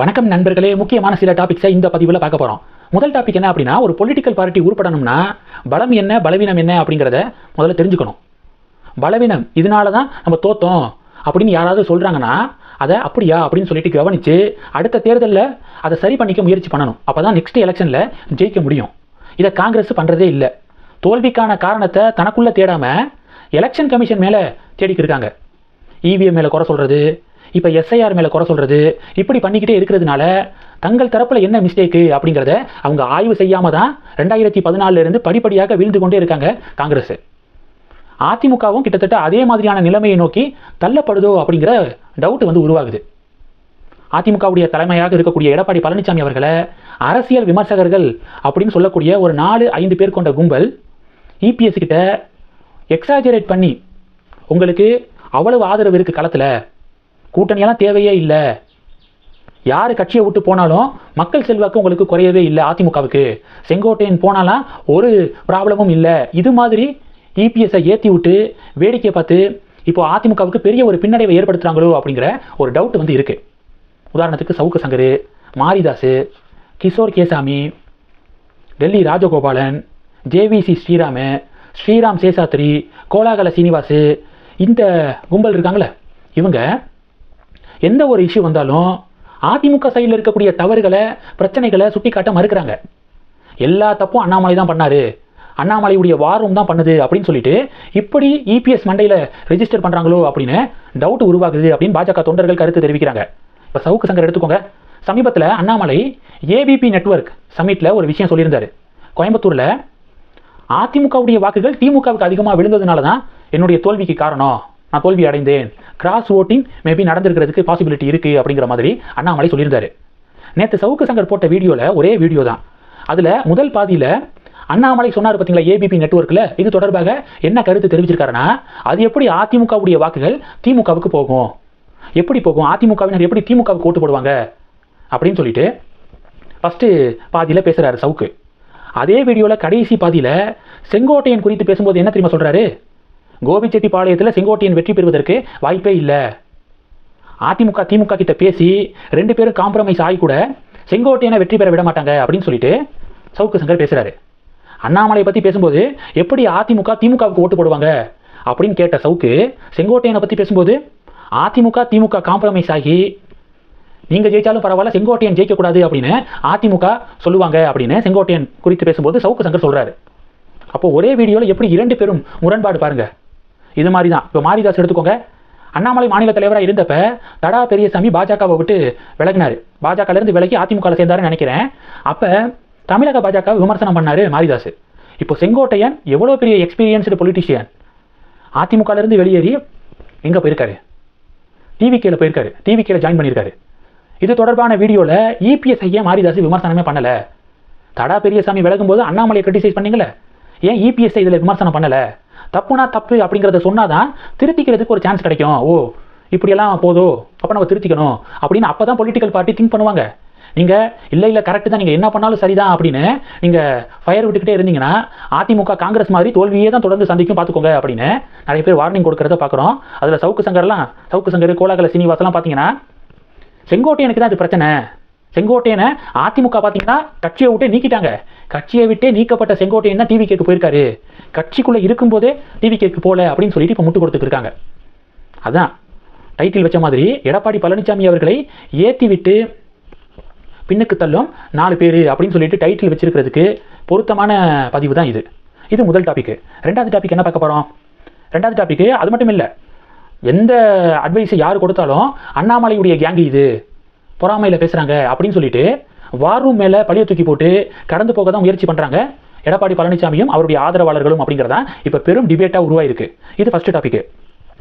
வணக்கம் நண்பர்களே முக்கியமான சில டாபிக்ஸை இந்த பதிவில் பார்க்க போகிறோம் முதல் டாபிக் என்ன அப்படின்னா ஒரு பொலிட்டிக்கல் பார்ட்டி உருப்படணும்னா பலம் என்ன பலவீனம் என்ன அப்படிங்கிறத முதல்ல தெரிஞ்சுக்கணும். பலவீனம் இதனால தான் நம்ம தோத்தோம் அப்படின்னு யாராவது சொல்கிறாங்கன்னா அதை அப்படியா அப்படின்னு சொல்லிட்டு கவனித்து அடுத்த தேர்தலில் அதை சரி பண்ணிக்க முயற்சி பண்ணணும். அப்போ தான் நெக்ஸ்ட் எலெக்ஷனில் ஜெயிக்க முடியும். இதை காங்கிரஸ் பண்ணுறதே இல்லை. தோல்விக்கான காரணத்தை தனக்குள்ளே தேடாமல் எலெக்ஷன் கமிஷன் மேலே தேடிக்கிட்டு இருக்காங்க. இவிஎம் மேலே குறை சொல்கிறது இப்போ எஸ்ஐஆர் மேலே குறை சொல்கிறது இப்படி பண்ணிக்கிட்டே இருக்கிறதுனால தங்கள் தரப்பில் என்ன மிஸ்டேக்கு அப்படிங்கிறத அவங்க ஆய்வு செய்யாமல் தான் ரெண்டாயிரத்தி பதினாலிருந்து படிப்படியாக வீழ்ந்து கொண்டே இருக்காங்க காங்கிரஸ். அதிமுகவும் கிட்டத்தட்ட அதே மாதிரியான நிலைமையை நோக்கி தள்ளப்படுதோ அப்படிங்கிற டவுட் வந்து உருவாகுது. அதிமுகவுடைய தலைமையாக இருக்கக்கூடிய எடப்பாடி பழனிசாமி அவர்களை அரசியல் விமர்சகர்கள் அப்படின்னு சொல்லக்கூடிய ஒரு நாலு ஐந்து பேர் கொண்ட கும்பல் இபிஎஸ் கிட்ட எக்ஸாஜரேட் பண்ணி உங்களுக்கு அவ்வளவு ஆதரவு இருக்கு களத்தில் கூட்டணியெல்லாம் தேவையே இல்லை. யார் கட்சியை விட்டு போனாலும் மக்கள் செல்வாக்கு உங்களுக்கு குறையவே இல்லை அதிமுகவுக்கு. செங்கோட்டையன் போனாலாம் ஒரு ப்ராப்ளமும் இல்லை. இது மாதிரி இபிஎஸ்ஸை ஏற்றி விட்டு வேடிக்கை பார்த்து இப்போ அதிமுகவுக்கு பெரிய ஒரு பின்னடைவை ஏற்படுத்துகிறாங்களோ அப்படிங்கிற ஒரு டவுட் வந்து இருக்குது உதாரணத்துக்கு சவுக்கு சங்கர் மாரிதாஸ் கிஷோர் கேசாமி டெல்லி ராஜகோபாலன் ஜேவிசி ஸ்ரீராமு ஸ்ரீராம் சேஷாத்ரி கோலாகல சீனிவாசு இந்த கும்பல் இருக்காங்களே இவங்க எந்த ஒரு இஷ்யூ வந்தாலும் அதிமுக சைடில் இருக்கக்கூடிய தவறுகளை பிரச்சனைகளை சுட்டி காட்ட மறுக்கிறாங்க. எல்லா தப்பும் அண்ணாமலை தான் பண்ணாரு. அண்ணாமலையுடைய வாரம் தான் பண்ணுது அப்படின்னு சொல்லிட்டு இப்படி இபிஎஸ் மண்டையில் ரெஜிஸ்டர் பண்ணுறாங்களோ அப்படின்னு டவுட் உருவாகுது அப்படின்னு பாஜக தொண்டர்கள் கருத்து தெரிவிக்கிறாங்க. இப்போ சவுக்கு சங்கர் எடுத்துக்கோங்க. சமீபத்தில் அண்ணாமலை ஏபிபி நெட்வொர்க் சமிட்டில் ஒரு விஷயம் சொல்லியிருந்தார். கோயம்புத்தூரில் அதிமுகவுடைய வாக்குகள் திமுகவுக்கு அதிகமாக விழுந்ததுனால தான் என்னுடைய தோல்விக்கு காரணம். நான் தோல்வி அடைந்தேன். கிராஸ் ஓட்டிங் மேபி நடந்திருக்கிறதுக்கு பாசிபிலிட்டி இருக்குது அப்படிங்கிற மாதிரி அண்ணாமலை சொல்லியிருந்தாரு. நேற்று சவுக்கு சங்கர் போட்ட வீடியோவில் ஒரே வீடியோ தான். அதில் முதல் பாதியில் அண்ணாமலை சொன்னார் பார்த்தீங்களா ஏபிபி நெட்வொர்க்கில் இது தொடர்பாக என்ன கருத்து தெரிவிச்சிருக்காருன்னா அது எப்படி அதிமுகவுடைய வாக்குகள் திமுகவுக்கு போகும்? எப்படி போகும்? அதிமுகவினர் எப்படி திமுகவுக்கு ஓட்டு போடுவாங்க? அப்படின்னு சொல்லிட்டு ஃபஸ்ட்டு பாதியில் பேசுகிறாரு சவுக்கு. அதே வீடியோவில் கடைசி பாதியில் செங்கோட்டையன் குறித்து பேசும்போது என்ன தெரியுமா சொல்கிறாரு கோபிச்செட்டிப்பாளையத்தில் செங்கோட்டையன் வெற்றி பெறுவதற்கு வாய்ப்பே இல்லை. அதிமுக திமுக கிட்ட பேசி ரெண்டு பேரும் காம்ப்ரமைஸ் ஆகி கூட செங்கோட்டையனை வெற்றி பெற விட மாட்டாங்க அப்படின்னு சொல்லிட்டு சவுக்கு சங்கர் பேசுகிறாரு அண்ணாமலையை பற்றி பேசும்போது எப்படி அதிமுக திமுகவுக்கு ஓட்டு போடுவாங்க அப்படின்னு கேட்ட சவுக்கு செங்கோட்டையனை பற்றி பேசும்போது அதிமுக திமுக காம்ப்ரமைஸ் ஆகி நீங்கள் ஜெயிச்சாலும் பரவாயில்ல செங்கோட்டையன் ஜெயிக்கக்கூடாது அப்படின்னு அதிமுக சொல்லுவாங்க அப்படின்னு செங்கோட்டையன் குறித்து பேசும்போது சவுக்கு சங்கர் சொல்கிறாரு அப்போ ஒரே வீடியோவில் எப்படி இரண்டு பேரும் முரண்பாடு பாருங்கள் இது மாதிரி தான் இப்போ மாரிதாஸ் எடுத்துக்கோங்க. அண்ணாமலை மாநில தலைவராக இருந்தப்ப தடா பெரியசாமி பாஜகவை விட்டு விலகினார். பாஜகலேருந்து விலகி அதிமுகவில் சேர்ந்தாருன்னு நினைக்கிறேன். அப்போ தமிழக பாஜக விமர்சனம் பண்ணார் மாரிதாஸ். இப்போ செங்கோட்டையன் எவ்வளோ பெரிய எக்ஸ்பீரியன்ஸ்டு பொலிட்டிஷியன் அதிமுகலேருந்து வெளியேறி எங்கே போயிருக்காரு. டிவிகேல போயிருக்காரு. டிவிகேல ஜாயின் பண்ணியிருக்காரு. இது தொடர்பான வீடியோவில் இபிஎஸ்ஐயே மாரிதாஸ் விமர்சனமே பண்ணலை. தடா பெரியசாமி விலகும்போது அண்ணாமலையை கிரிட்டிசைஸ் பண்ணீங்களே? ஏன் இபிஎஸ்ஐ இதில் விமர்சனம் பண்ணலை? தப்புனா தப்பு அப்படிங்கிறத சொன்னாதான் திருத்திக்கிறதுக்கு ஒரு சான்ஸ் கிடைக்கும். ஓ இப்படியெல்லாம் போதோ அப்போ நம்ம திருத்திக்கணும் அப்படின்னு அப்போ தான் பொலிட்டிக்கல் பார்ட்டி திங்க் பண்ணுவாங்க. நீங்கள் இல்லை இல்லை கரெக்டு தான். நீங்கள் என்ன பண்ணாலும் சரிதான் அப்படின்னு நீங்கள் ஃபயர் விட்டுக்கிட்டே இருந்தீங்கன்னா அதிமுக காங்கிரஸ் மாதிரி தோல்வியே தான் தொடர்ந்து சந்திக்கும் பார்த்துக்கோங்க அப்படின்னு நிறைய பேர் வார்னிங் கொடுக்குறத பார்க்குறோம். அதில் சவுக்கு சங்கர்லாம் சவுக்கு சங்கர் கோலாகல சீனிவாசலாம் பார்த்தீங்கன்னா செங்கோட்டையனுக்கு தான் இது பிரச்சனை. செங்கோட்டையனை அதிமுக பார்த்தீங்கன்னா கட்சியை விட்டே நீக்கிட்டாங்க. கட்சியை விட்டே நீக்கப்பட்ட செங்கோட்டையன் தான் டிவி கேக்கு போயிருக்காரு? கட்சிக்குள்ளே இருக்கும்போதே டிவி கேக்கு போல அப்படின்னு சொல்லிட்டு இப்போ முட்டு கொடுத்துருக்காங்க அதுதான் அதான். டைட்டில் வச்ச மாதிரி எடப்பாடி பழனிசாமி அவர்களை ஏற்றி விட்டு பின்னுக்கு தள்ளும் நாலு பேர் அப்படின்னு சொல்லிட்டு டைட்டில் வச்சிருக்கிறதுக்கு பொருத்தமான பதிவு தான் இது. இது முதல் டாபிக் ரெண்டாவது டாபிக் என்ன பார்க்க போகிறோம் ரெண்டாவது டாபிக் அது மட்டும் இல்லை. எந்த அட்வைஸை யார் கொடுத்தாலும் அண்ணாமலையுடைய கேங்கு இது. பொறாமையில் பேசுகிறாங்க அப்படின்னு சொல்லிட்டு வார் ரூம் மேலே பழிய தூக்கி போட்டு கடந்து போக தான் முயற்சி பண்ணுறாங்க எடப்பாடி பழனிசாமியும் அவருடைய ஆதரவாளர்களும் அப்படிங்கிறதா இப்போ பெரும் டிபேட்டாக உருவாயிருக்கு. இது ஃபஸ்ட்டு டாபிக்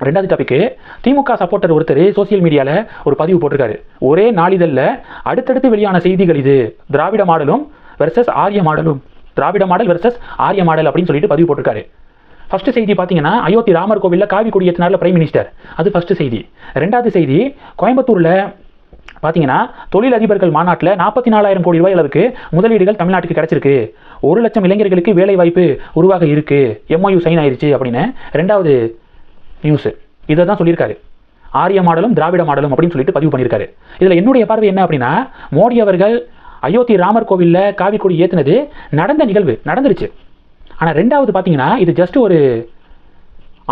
ரெண்டாவது டாபிக்கு திமுக சப்போர்ட்டர் ஒருத்தர் சோசியல் மீடியாவில் ஒரு பதிவு போட்டிருக்காரு. ஒரே நாளிதழில் அடுத்தடுத்து வெளியான செய்திகள் இது. திராவிட மாடலும் வெர்சஸ் ஆரிய மாடலும். திராவிட மாடல் வெர்சஸ் ஆரிய மாடல் அப்படின்னு சொல்லிட்டு பதிவு போட்டிருக்காரு. ஃபர்ஸ்ட் செய்தி பார்த்தீங்கன்னா அயோத்தி ராமர் கோவிலில் காவி கொடியேற்றினார்ல பிரைம் மினிஸ்டர் அது ஃபர்ஸ்ட் செய்தி. ரெண்டாவது செய்தி கோயம்புத்தூரில் பார்த்தீங்கன்னா தொழிலதிபர்கள் மாநாட்டில் நாற்பத்தி நாலாயிரம் கோடி ரூபாய் அளவுக்கு முதலீடுகள் தமிழ்நாட்டுக்கு கிடைச்சிருக்கு. ஒரு லட்சம் இளைஞர்களுக்கு வேலை வாய்ப்பு உருவாக இருக்கு. எம்ஒயு சைன் ஆயிருச்சு அப்படின்னு ரெண்டாவது நியூஸு இதை தான் சொல்லியிருக்காரு. ஆரிய மாடலும் திராவிட மாடலும் அப்படின்னு சொல்லிட்டு பதிவு பண்ணியிருக்காரு. இதில் என்னுடைய பார்வை என்ன அப்படின்னா மோடி அவர்கள் அயோத்தி ராமர் கோவிலில் காவி கொடி ஏற்றுனது நடந்த நிகழ்வு நடந்துருச்சு. ஆனால் ரெண்டாவது பார்த்தீங்கன்னா இது ஜஸ்ட் ஒரு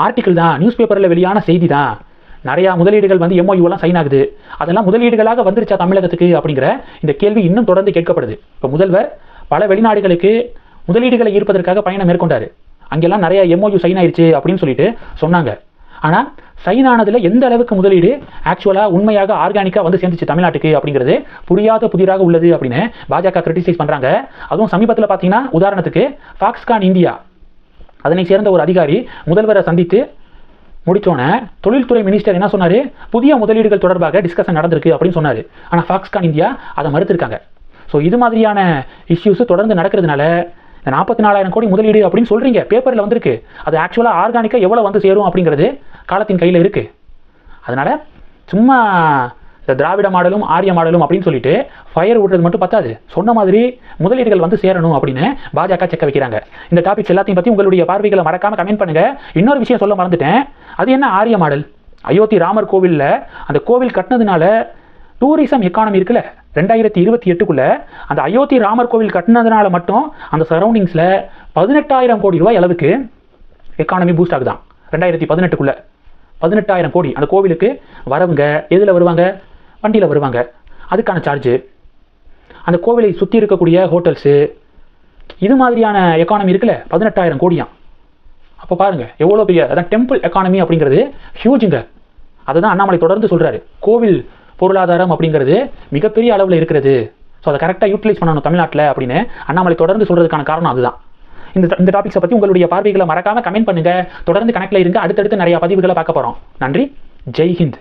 ஆர்டிக்கிள் தான் நியூஸ் பேப்பரில் வெளியான செய்தி தான். நிறையா முதலீடுகள் வந்து எம்ஓயூலாம் சைன் ஆகுது. அதெல்லாம் முதலீடுகளாக வந்துருச்சா தமிழகத்துக்கு அப்படிங்கிற இந்த கேள்வி இன்னும் தொடர்ந்து கேட்கப்படுது. இப்போ முதல்வர் பல வெளிநாடுகளுக்கு முதலீடுகளை ஈர்ப்பதற்காக பயணம் மேற்கொண்டார். அங்கெல்லாம் நிறைய எம்ஓயூ சைன் ஆயிடுச்சு அப்படின்னு சொல்லிட்டு சொன்னாங்க. ஆனால் சைன் ஆனதில் எந்த அளவுக்கு முதலீடு ஆக்சுவலாக உண்மையாக ஆர்கானிக்காக வந்து சேர்ந்துச்சு தமிழ்நாட்டுக்கு அப்படிங்கிறது புரியாத புதிராக உள்ளது அப்படின்னு பாஜக கிரிட்டிசைஸ் பண்ணுறாங்க அதுவும் சமீபத்தில் பார்த்தீங்கன்னா உதாரணத்துக்கு ஃபாக்ஸ்கான் இந்தியா அதனை சேர்ந்த ஒரு அதிகாரி முதல்வரை சந்தித்து முடிச்சோன்னே தொழில்துறை மினிஸ்டர் என்ன சொன்னார்? புதிய முதலீடுகள் தொடர்பாக டிஸ்கஷன் நடந்திருக்கு அப்படின்னு சொன்னார். ஆனால் ஃபாக்ஸ்கான் இந்தியா அதை மறுத்திருக்காங்க. ஸோ இது மாதிரியான இஷ்யூஸ் தொடர்ந்து நடக்கிறதுனால இந்த நாற்பத்தி நாலாயிரம் கோடி முதலீடு அப்படின்னு சொல்கிறீங்க பேப்பரில் வந்திருக்கு. அது ஆக்சுவலாக ஆர்கானிக்காக எவ்வளோ வந்து சேரும் அப்படிங்கிறது காலத்தின் கையில் இருக்குது அதனால் சும்மா இந்த திராவிட மாடலும் ஆரிய மாடலும் அப்படின்னு சொல்லிட்டு ஃபயர் விடுறது மட்டும் பத்தாது. சொன்ன மாதிரி முதலீடுகள் வந்து சேரணும் அப்படின்னு பாஜக செக்க வைக்கிறாங்க. இந்த டாபிக்ஸ் எல்லாத்தையும் பற்றி உங்களுடைய பார்வைகளை மறக்காம கமெண்ட் பண்ணுங்க. இன்னொரு விஷயம் சொல்ல மறந்துட்டேன். அது என்ன ஆரிய மாடல்? அயோத்தி ராமர் கோவிலில் அந்த கோவில் கட்டினதுனால டூரிசம் எக்கானமி இருக்குல்ல? ரெண்டாயிரத்தி இருபத்தி எட்டுக்குள்ள அந்த அயோத்தி ராமர் கோவில் கட்டினதுனால மட்டும் அந்த சரௌண்டிங்ஸில் பதினெட்டாயிரம் கோடி ரூபாய் அளவுக்கு எக்கானமி பூஸ்ட் ஆகுதான் ரெண்டாயிரத்தி பதினெட்டுக்குள்ள பதினெட்டாயிரம் கோடி அந்த கோவிலுக்கு வரவங்க எதில் வருவாங்க? வண்டியில் வருவாங்க. அதுக்கான சார்ஜு அந்த கோவிலை சுற்றி இருக்கக்கூடிய ஹோட்டல்ஸு இது மாதிரியான எக்கானமி இருக்குல்ல பதினெட்டாயிரம் கோடியாம். அப்போ பாருங்கள் எவ்வளோ பெரிய அதான் டெம்பிள் எக்கானமி அப்படிங்கிறது ஹியூஜுங்க அதை தான் அண்ணாமலை தொடர்ந்து சொல்கிறாரு கோவில் பொருளாதாரம் அப்படிங்கிறது மிகப்பெரிய அளவில் இருக்கிறது. ஸோ அதை கரெக்டாக யூட்டிலைஸ் பண்ணணும் தமிழ்நாட்டில் அப்படின்னு அண்ணாமலை தொடர்ந்து சொல்கிறதுக்கான காரணம் அதுதான். இந்த இந்த டாபிக்ஸை பற்றி உங்களுடைய பார்வைகளை மறக்காமல் கமெண்ட் பண்ணுங்கள் தொடர்ந்து கணக்கில் இருங்க. அடுத்தடுத்து நிறையா பதிவுகளை பார்க்க போகிறோம் நன்றி. ஜெய்ஹிந்த்